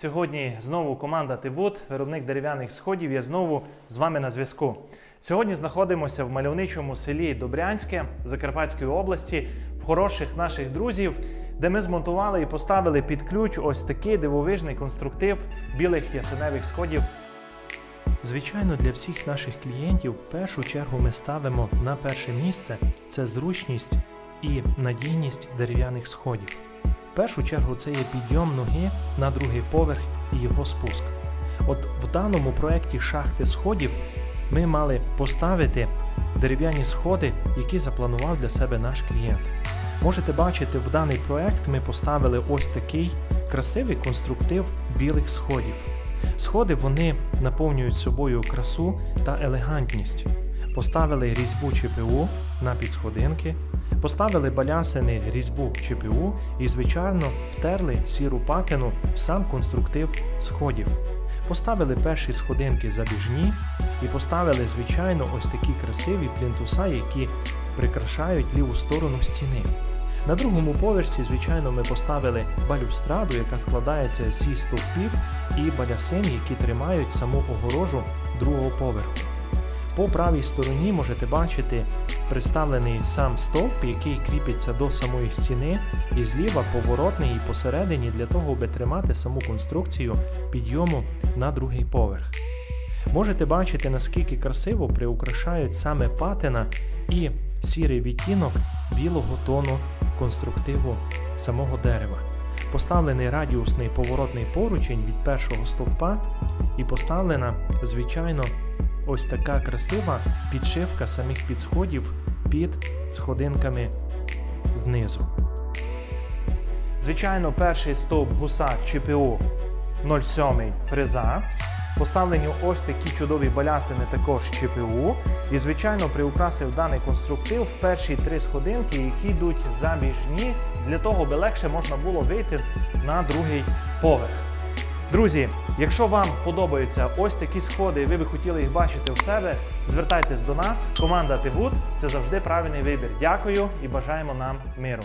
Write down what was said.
Сьогодні знову команда Тивуд, виробник дерев'яних сходів. Я знову з вами на зв'язку. Сьогодні знаходимося в мальовничому селі Добрянське Закарпатської області, в хороших наших друзів, де ми змонтували і поставили під ключ ось такий дивовижний конструктив білих ясеневих сходів. Звичайно, для всіх наших клієнтів в першу чергу ми ставимо на перше місце це зручність і надійність дерев'яних сходів. В першу чергу це є підйом ноги на другий поверх і його спуск. От в даному проєкті шахти сходів ми мали поставити дерев'яні сходи, які запланував для себе наш клієнт. Можете бачити, в даний проєкт ми поставили ось такий красивий конструктив білих сходів. Сходи вони наповнюють собою красу та елегантність. Поставили різьбу ЧПУ на підсходинки, поставили балясини різьбу ЧПУ і, звичайно, втерли сіру патину в сам конструктив сходів. Поставили перші сходинки забіжні і поставили, звичайно, ось такі красиві плінтуса, які прикрашають ліву сторону стіни. На другому поверсі, звичайно, ми поставили балюстраду, яка складається зі стовпів і балясин, які тримають саму огорожу другого поверху. По правій стороні можете бачити представлений сам стовп, який кріпиться до самої стіни, і зліва поворотний і посередині для того, аби тримати саму конструкцію підйому на другий поверх. Можете бачити, наскільки красиво приукрашають саме патина і сірий відтінок білого тону конструктиву самого дерева. Поставлений радіусний поворотний поручень від першого стовпа і поставлена, звичайно, ось така красива підшивка самих підсходів під сходинками знизу. Звичайно, перший стовп гусак ЧПУ 07 фреза. Поставлені ось такі чудові балясини також ЧПУ. І, звичайно, приукрасив даний конструктив перші три сходинки, які йдуть забіжні, для того, аби легше можна було вийти на другий поверх. Друзі, якщо вам подобаються ось такі сходи, і ви би хотіли їх бачити у себе, звертайтесь до нас. Команда Тигут це завжди правильний вибір. Дякую і бажаємо нам миру.